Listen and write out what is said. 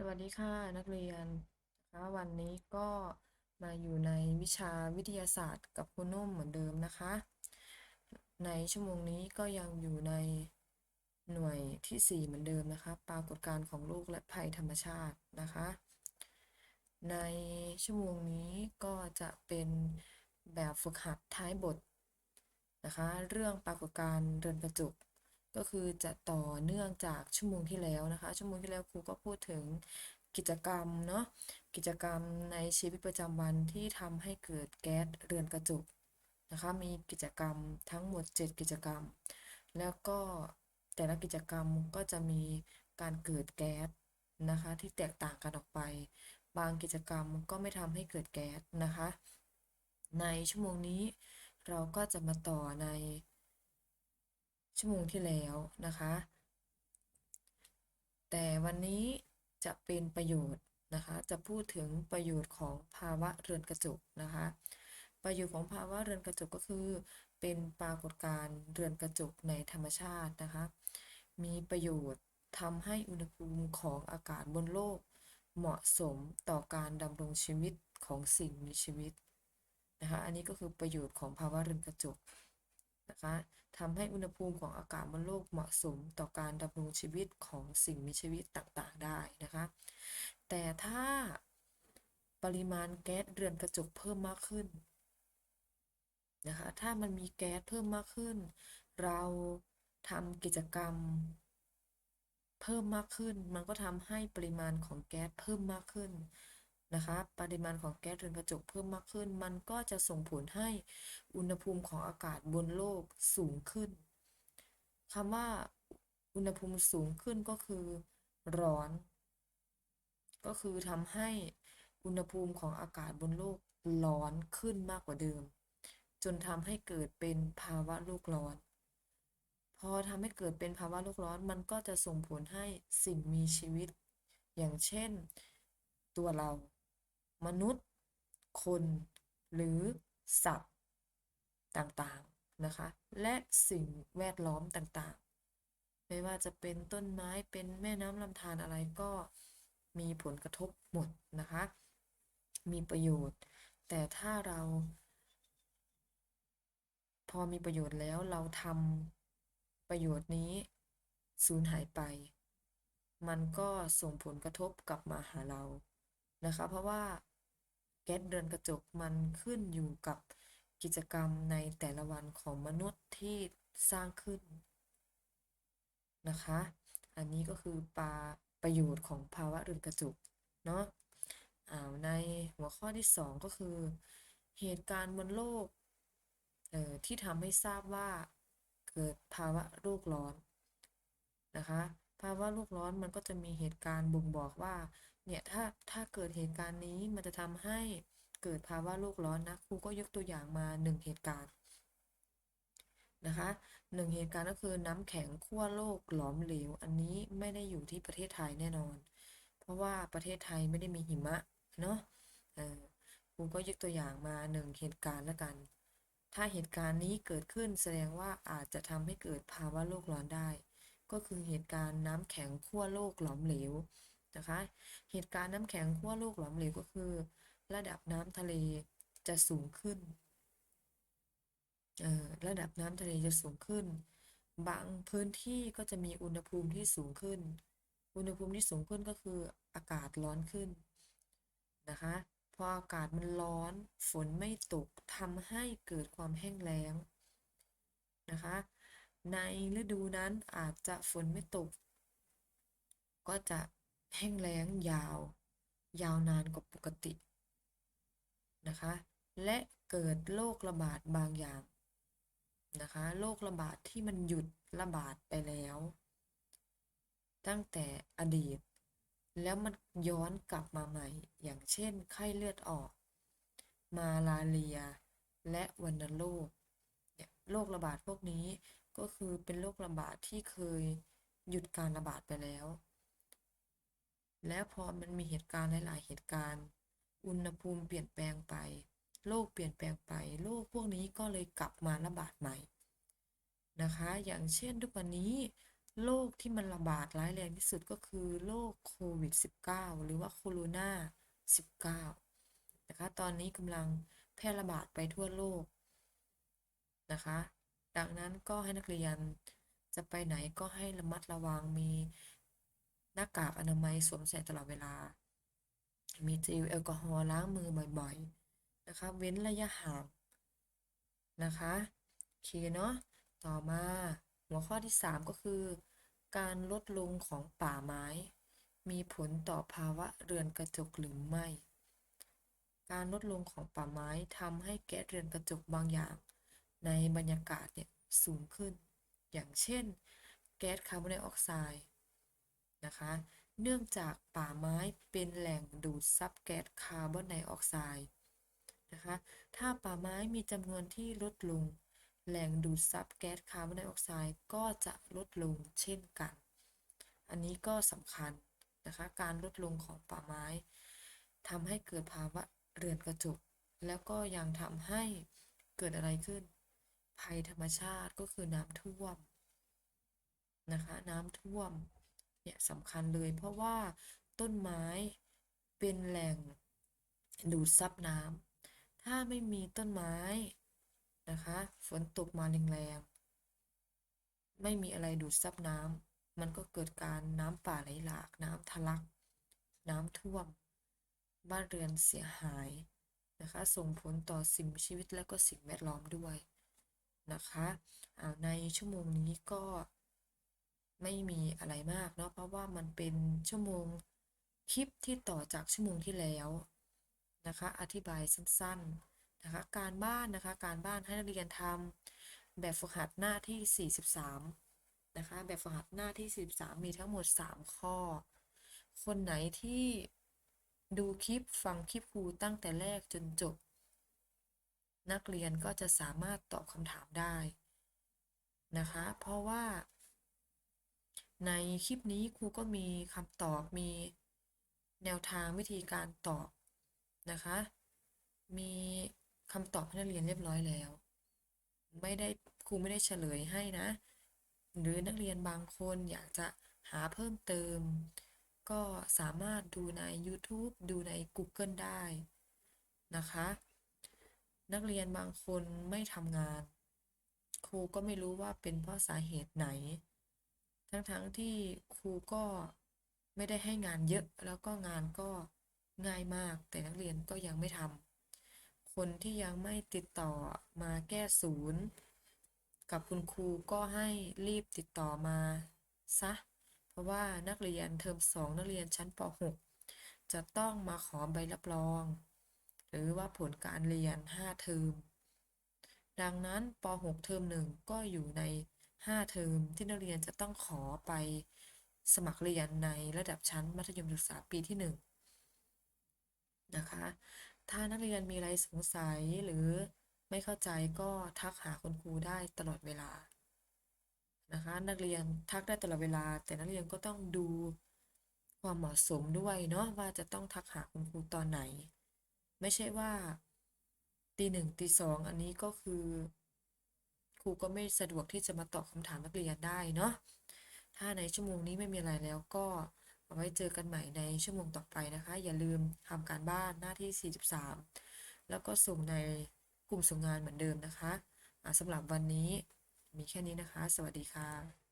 สวัสดีค่ะนักเรียนนะคะวันนี้ก็มาอยู่ในวิชาวิทยาศาสตร์กับคุณนุ่มเหมือนเดิมนะคะ ในชั่วโมงนี้ก็ยังอยู่ในหน่วยที่ 4 เหมือนเดิมนะคะ ปรากฏการณ์ของโลกและภัยธรรมชาตินะคะ ในชั่วโมงนี้ก็จะเป็นแบบฝึกหัดท้ายบทนะคะ เรื่องปรากฏการณ์เรือนกระจก ก็คือจะต่อเนื่องจากชั่วโมงที่แล้วนะคะ ชั่วโมงที่แล้วครูก็พูดถึงกิจกรรมเนาะกิจกรรมในชีวิตประจำวันที่ทำให้เกิดแก๊สเรือนกระจกนะคะมีกิจกรรมทั้งหมด 7 กิจกรรม แล้วก็แต่ละกิจกรรมก็จะมีการเกิดแก๊สนะคะที่แตกต่างกันออกไป บางกิจกรรมก็ไม่ทำให้เกิดแก๊สนะคะ ในชั่วโมงนี้เราก็จะมาต่อใน ชั่วโมงที่แล้วนะคะ แต่วันนี้จะเป็นประโยชน์นะคะ จะพูดถึงประโยชน์ของภาวะเรือนกระจกนะคะ ประโยชน์ของภาวะเรือนกระจกก็คือ เป็นปรากฏการณ์เรือนกระจกในธรรมชาตินะคะ มีประโยชน์ทำให้อุณหภูมิของอากาศบนโลก เหมาะสมต่อการดำรงชีวิตของสิ่งมีชีวิตนะคะ อันนี้ก็คือประโยชน์ของภาวะเรือนกระจก นะคะทำให้อุณหภูมิของอากาศบนโลกเหมาะสมต่อการดำรงชีวิตของสิ่งมีชีวิตต่างๆ ได้นะคะ แต่ถ้าปริมาณแก๊สเรือนกระจกเพิ่มมากขึ้นนะคะถ้ามันมีแก๊สเพิ่มมากขึ้น เราทำกิจกรรมเพิ่มมากขึ้น มันก็ทำให้ปริมาณของแก๊สเพิ่มมากขึ้น นะคะปริมาณของแก๊สเรือนกระจกเพิ่มมากขึ้น มันก็จะส่งผลให้อุณหภูมิของอากาศบนโลกสูงขึ้นคำว่าอุณหภูมิสูงขึ้นก็คือร้อน ก็คือทำให้อุณหภูมิของอากาศบนโลกร้อนขึ้นมากกว่าเดิม จนทำให้เกิดเป็นภาวะโลกร้อน พอทำให้เกิดเป็นภาวะโลกร้อนมันก็จะส่งผลให้สิ่งมีชีวิต อย่างเช่นตัวเรา มนุษย์ คน หรือสัตว์ต่างๆนะคะ และสิ่งแวดล้อมต่างๆ ไม่ว่าจะเป็นต้นไม้เป็นแม่น้ำลำธารอะไรก็มีผลกระทบหมดนะคะ มีประโยชน์ แต่ถ้าเรา พอมีประโยชน์แล้วเราทำประโยชน์นี้สูญหายไป มันก็ส่งผลกระทบกลับมาหาเรานะคะ เพราะว่า แก๊สเรือนกระจกมันขึ้นอยู่กับกิจกรรมในแต่ละวันของมนุษย์ที่สร้างขึ้นนะคะ อันนี้ก็คือปาประโยชน์ของภาวะเรือนกระจกเนาะในหัวข้อที่ 2 ก็คือ เหตุการณ์บนโลกออที่ทำให้ทราบว่าเกิดภาวะโลกร้อนนะคะ ภาวะโลกร้อนมันก็จะมีเหตุการณ์บ่งบอกว่า เนี่ยถ้าถ้าเกิดเหตุการณ์นี้มันจะทำให้เกิดภาวะโลกร้อนนะครูก็ยกตัวอย่างมาหนึ่งเหตุการณ์นะคะหนึ่งเหตุการณ์ก็คือน้ำแข็งขั้วโลกหลอมเหลว อันนี้ไม่ได้อยู่ที่ประเทศไทยแน่นอน เพราะว่าประเทศไทยไม่ได้มีหิมะเนาะครูก็ยกตัวอย่างมาหนึ่งเหตุการณ์แล้วกัน ถ้าเหตุการณ์นี้เกิดขึ้นแสดงว่าอาจจะทำให้เกิดภาวะโลกร้อนได้ ก็คือเหตุการณ์น้ำแข็งขั้วโลกหลอมเหลว นะคะ เหตุการณ์น้ำแข็งขั้วโลกหลอมเหลวก็คือ ระดับน้ำทะเลจะสูงขึ้นระดับน้ำทะเลจะสูงขึ้น บางพื้นที่ก็จะมีอุณหภูมิที่สูงขึ้น อุณหภูมิที่สูงขึ้นก็คืออากาศร้อนขึ้นนะคะพออากาศมันร้อนฝนไม่ตกทำให้เกิดความแห้งแล้งนะคะ ในฤดูนั้นอาจจะฝนไม่ตก ก็จะ แห้งแล้งยาว ยาวนานกว่าปกตินะคะ และเกิดโรคระบาดบางอย่างนะคะโรคระบาดที่มันหยุดระบาดไปแล้ว ตั้งแต่อดีต แล้วมันย้อนกลับมาใหม่ อย่างเช่น ไข้เลือดออก มาลาเรีย และวัณโรคเนี่ยโรคระบาดพวกนี้ก็คือเป็นโรคระบาดที่เคยหยุดการระบาดไปแล้ว แล้วพอมันมีเหตุการณ์หลายๆเหตุการณ์ อุณหภูมิเปลี่ยนแปลงไป โลกเปลี่ยนแปลงไปโรคพวกนี้ก็เลยกลับมาระบาดใหม่ นะคะ อย่างเช่นทุกวันนี้ โรคที่มันระบาดร้ายแรงที่สุดก็คือโรคโควิด -19 หรือว่าโคโรนา19 นะคะ ตอนนี้กำลังแพร่ระบาดไปทั่วโลกนะคะ ดังนั้นก็ให้นักเรียนจะไปไหนก็ให้ระมัดระวังมี หน้ากากอนามัยสวมใส่ตลอดเวลา มีเจลแอลกอฮอล์ล้างมือบ่อยๆ นะคะ เว้นระยะห่างนะคะโอเคเนาะ ต่อมาหัวข้อที่ 3 ก็คือ การลดลงของป่าไม้ มีผลต่อภาวะเรือนกระจกหรือไม่ การลดลงของป่าไม้ทำให้แก๊สเรือนกระจกบางอย่าง ในบรรยากาศเนี่ยสูงขึ้น อย่างเช่น แก๊สคาร์บอนไดออกไซด์ นะคะ เนื่องจากป่าไม้เป็นแหล่งดูดซับแก๊สคาร์บอนไดออกไซด์นะคะ ถ้าป่าไม้มีจำนวนที่ลดลง แหล่งดูดซับแก๊สคาร์บอนไดออกไซด์ก็จะลดลงเช่นกัน อันนี้ก็สำคัญนะคะ การลดลงของป่าไม้ทำให้เกิดภาวะเรือนกระจก แล้วก็ยังทำให้เกิดอะไรขึ้น ภัยธรรมชาติก็คือน้ำท่วมนะคะ น้ำท่วม เนี่ยสำคัญเลยเพราะว่าต้นไม้เป็นแหล่งดูดซับน้ำถ้าไม่มีต้นไม้นะคะ ฝนตกมาแรงๆไม่มีอะไรดูดซับน้ำมันก็เกิดการน้ำป่าไหลหลาก น้ำทะลัก น้ำท่วม บ้านเรือนเสียหายนะคะ ส่งผลต่อสิ่งชีวิตและก็สิ่งแวดล้อมด้วยนะคะในชั่วโมงนี้ก็ ไม่มีอะไรมากเนาะเพราะว่ามันเป็นชั่วโมงคลิปที่ต่อจากชั่วโมงที่แล้วนะคะ อธิบายสั้นๆนะคะ การบ้านนะคะ การบ้านให้นักเรียนทำแบบฝึกหัดหน้าที่ 43 นะคะ แบบฝึกหัดหน้าที่ 43 มีทั้งหมด 3 ข้อ คนไหนที่ดูคลิปฟังคลิปครูตั้งแต่แรกจนจบ นักเรียนก็จะสามารถตอบคำถามได้นะคะ เพราะว่า ในคลิปนี้ครูก็มีคำตอบมีแนวทางวิธีการตอบนะคะ มีคำตอบให้นักเรียนเรียบร้อยแล้ว ไม่ได้ครูไม่ได้เฉลยให้นะ หรือนักเรียนบางคนอยากจะหาเพิ่มเติม ก็สามารถดูใน YouTube ดูใน Google ได้นะคะ นักเรียนบางคนไม่ทำงาน ครูก็ไม่รู้ว่าเป็นเพราะสาเหตุไหน ทั้งๆทที่ครูก็ไม่ได้ให้งานเยอะ แล้วก็งานก็ง่ายมาก แต่นักเรียนก็ยังไม่ทำคนที่ยังไม่ติดต่อมาแก้ศูนย์ กับคุณครูก็ให้รีบติดต่อมาซะ เพราะว่านักเรียนเทอม2นักเรียนชั้นป .6 จะต้องมาขอใบรับรอง หรือว่าผลการเรียน 5 เทอม ดังนั้นป .6 เทอม1ก็อยู่ใน 5 เทอมที่นักเรียนจะต้องขอไปสมัครเรียนในระดับชั้นมัธยมศึกษาปีที่ 1 นะคะ ถ้านักเรียนมีอะไรสงสัยหรือไม่เข้าใจก็ทักหาคุณครูได้ตลอดเวลานะคะนักเรียนทักได้ตลอดเวลา แต่นักเรียนก็ต้องดูความเหมาะสมด้วยเนาะว่าจะต้องทักหาคุณครูตอนไหน ไม่ใช่ว่าตีหนึ่งตีสองอันนี้ก็คือ รูก็ไม่สะดวกที่จะมาตอบคำถามนักเรียนได้เนาะถ้าในชั่วโมงนี้ไม่มีอะไรแล้วก็ไว้เจอกันใหม่ในชั่วโมงต่อไปนะคะ อย่าลืมทำการบ้านหน้าที่ 43 แล้วก็ส่งในกลุ่มส่งงานเหมือนเดิมนะคะสำหรับวันนี้มีแค่นี้นะคะ สวัสดีค่ะ